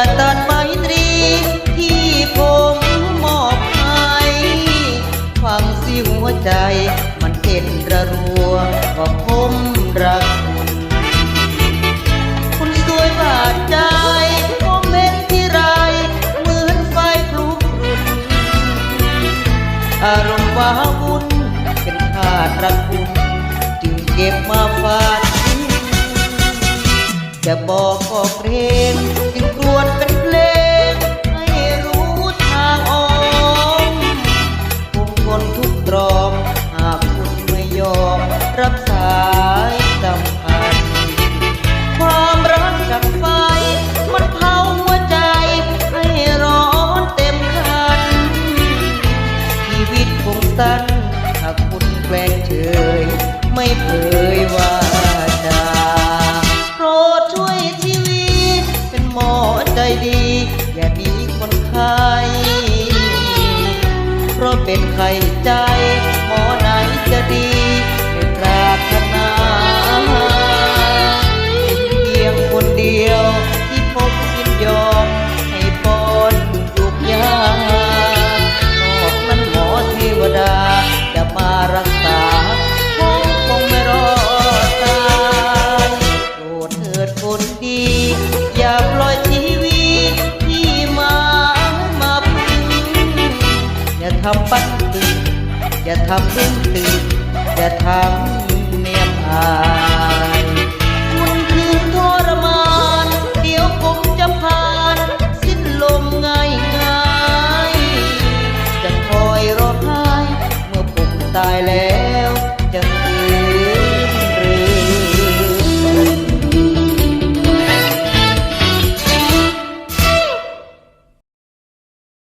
อตัดไมตรีที่ผมมอบให้ฟังสิหัวใจมันเต้นระรัวว่าผมรักคุณคุณสวยบาดใจผมเห็นที่ไรเหมือนไฟพลุกรุนอารมณ์ว้าวุ่นเป็นขาดรักคุณจึงเก็บมา จะบอกก็เกรงจึงกรวนเป็นเพลงให้รู้ทางออกคงทนทุกตรอมหากคุณไม่ยอมรับสายสัมพันธ์ความรักกับไฟมันเผาหัวใจให้ร้อนเต็มคัน ชีวิตคงสั้นหากคุณแกล้งเฉยไม่เผยว่า ไข้เพราะเป็นไข้ใจ ทำปันตึงอย่าทำตึงตึงอย่าทำเนียมอายคุณคือทรมาน เดี๋ยวผมจะผ่าน สิ้นลมง่ายง่ายจะคอยรอให้เมื่อผมตายแล้ว